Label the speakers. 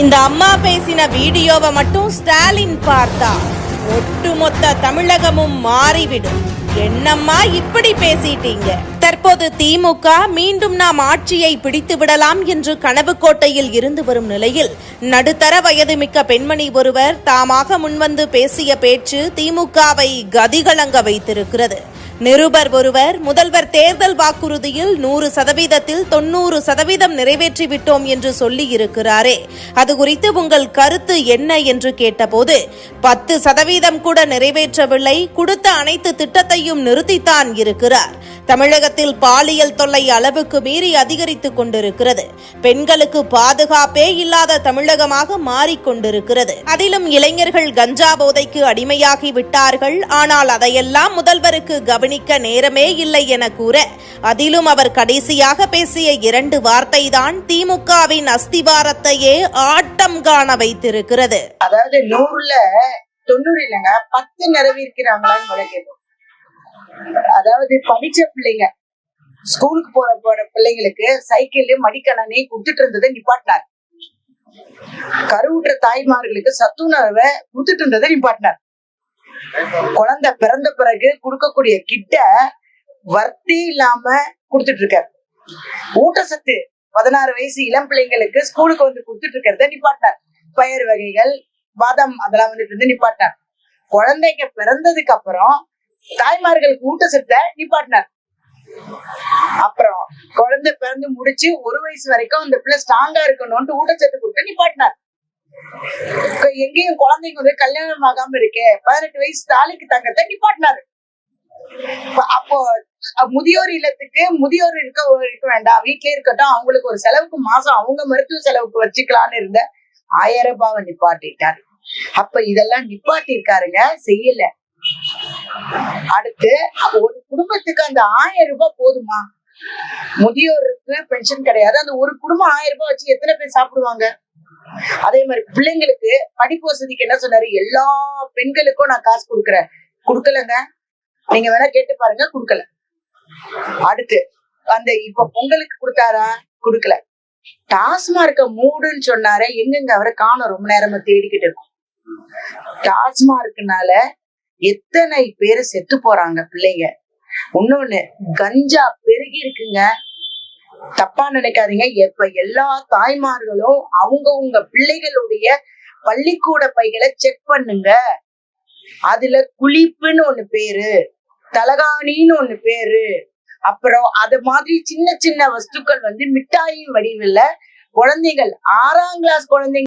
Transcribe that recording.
Speaker 1: இந்த அம்மா பேசின வீடியோவை மட்டும் ஸ்டாலின் பார்த்தா ஒட்டுமொத்த தமிழகமும் மாறிவிடும். என்னம்மா இப்படி பேசிட்டீங்க? தற்போது திமுக மீண்டும் நாம் ஆட்சியை பிடித்து விடலாம் என்று கனவு கோட்டையில் இருந்து வரும் நிலையில் நடுத்தர வயது மிக்க பெண்மணி ஒருவர் தாமாக முன்வந்து பேசிய பேச்சு திமுகவை கதிகலங்க வைத்திருக்கிறது. நிருபர் ஒருவர் முதல்வர் தேர்தல் வாக்குறுதியில் நூறு சதவீதத்தில் தொண்ணூறு சதவீதம் நிறைவேற்றிவிட்டோம் என்று சொல்லி இருக்கிறாரே. அது குறித்து உங்கள் கருத்து என்ன என்று கேட்டபோது பத்து சதவீதம் கூட நிறைவேற்றவில்லை கொடுத்த அனைத்து திட்டத்தையும் நிறுத்தித்தான் இருக்கிறார். தமிழகத்தில் பாலியல் தொல்லை அளவுக்கு மீறி அதிகரித்துக் கொண்டிருக்கிறது. பெண்களுக்கு பாதுகாப்பே இல்லாத தமிழகமாக மாறிக்கொண்டிருக்கிறது அதிலும் இளைஞர்கள் கஞ்சா போதைக்கு அடிமையாகி விட்டார்கள். ஆனால் அதையெல்லாம் முதல்வருக்கு கவனிக்க நேரமே இல்லை என கூற அதிலும் அவர் கடைசியாக பேசிய இரண்டு வார்த்தைதான் திமுகவின் அஸ்திவாரத்தையே ஆட்டம் காண வைத்திருக்கிறது.
Speaker 2: அதாவது நூறுல தொண்ணூறு இல்லைங்க பத்து நிறைவேற்கிறாங்களான்னு முறை அதாவது படிச்ச பிள்ளைங்க ஸ்கூலுக்கு போற போற பிள்ளைங்களுக்கு சைக்கிள் மடிக்கணனை கொடுத்துட்டு இருந்ததை நிப்பாட்டினார். கருவுற்ற தாய்மார்களுக்கு சத்துணர்வை கொடுத்துட்டு இருந்ததை நிப்பாட்டினார். குழந்தை பிறந்த பிறகு கொடுக்கக்கூடிய கிட்ட வர்த்தி இல்லாம கொடுத்துட்டு இருக்காரு. ஊட்டச்சத்து பதினாறு வயசு இளம் பிள்ளைங்களுக்கு ஸ்கூலுக்கு வந்து கொடுத்துட்டு இருக்கிறத நிப்பாட்டினார். பயிர் வகைகள் பாதாம் அதெல்லாம் வந்துட்டு இருந்து நிப்பாட்டினார். குழந்தைங்க பிறந்ததுக்கு அப்புறம் தாய்மார்களுக்கு ஊட்டச்சத்தை நிப்பாட்டினார் அப்புறம் குழந்தை பிறந்து முடிச்சு ஒரு வயசு வரைக்கும் அந்த பிள்ளை ஸ்ட்ராங்கா இருக்கணும்னு ஊட்டச்சத்து கொடுத்து நிப்பாட்டினார் எங்கேயும் குழந்தைங்க வந்து கல்யாணம் ஆகாம இருக்கே பதினெட்டு வயசு தாலிக்கு தங்கத்தை நிப்பாட்டினாரு அப்போ முதியோர் இல்லத்துக்கு முதியோர் இருக்க இருக்க வேண்டாம். வீட்லயே இருக்கட்டும். அவங்களுக்கு ஒரு செலவுக்கு மாசம் அவங்க மருத்துவ செலவுக்கு வச்சுக்கலாம்னு இருந்த ஆயிரம் ரூபாவை நிப்பாட்டிட்டார். அப்ப இதெல்லாம் நிப்பாட்டி இருக்காருங்க செய்யல. அடுத்து ஒரு குடும்பத்துக்கு அந்த ஆயிரம் ரூபாய் போதுமா? முதியோருக்கு பென்ஷன் கிடையாது. அந்த ஒரு குடும்பம் ஆயிரம் ரூபாய் வச்சு எத்தனை பேர் சாப்பிடுவாங்க? அதே மாதிரி பிள்ளைங்களுக்கு படிப்பு வசதிக்கு என்ன சொன்னாரு? எல்லா பெண்களுக்கும் நான் காசு கொடுக்குறேன். கொடுக்கலங்க. நீங்க வேணா கேட்டு பாருங்க கொடுக்கல. அடுத்து அந்த இப்ப பொங்கலுக்கு கொடுத்தாரா? கொடுக்கல. டாஸ்மார்க்க மூடுன்னு சொன்னார எங்கெங்க அவரை காணோம்? ரொம்ப நேரமா தேடிக்கிட்டு இருக்கும். டாஸ்மார்க்னால எத்தனை பேர் செத்து போறாங்க பிள்ளைங்க? இன்னொன்னு கஞ்சா பெருகி இருக்குங்க. தப்பா நினைக்காதீங்க. எப்ப எல்லா தாய்மார்களும் அவங்கவங்க பிள்ளைகளுடைய பள்ளிக்கூட பைகளை செக் பண்ணுங்க. அதுல குளிப்புன்னு ஒண்ணு பேரு தலகாணின்னு ஒண்ணு பேரு. அப்புறம் அது மாதிரி சின்ன சின்ன வஸ்துக்கள் வந்து மிட்டாயின் வடிவில் குழந்தைகள் ஆறாம் கிளாஸ் குழந்தைங்க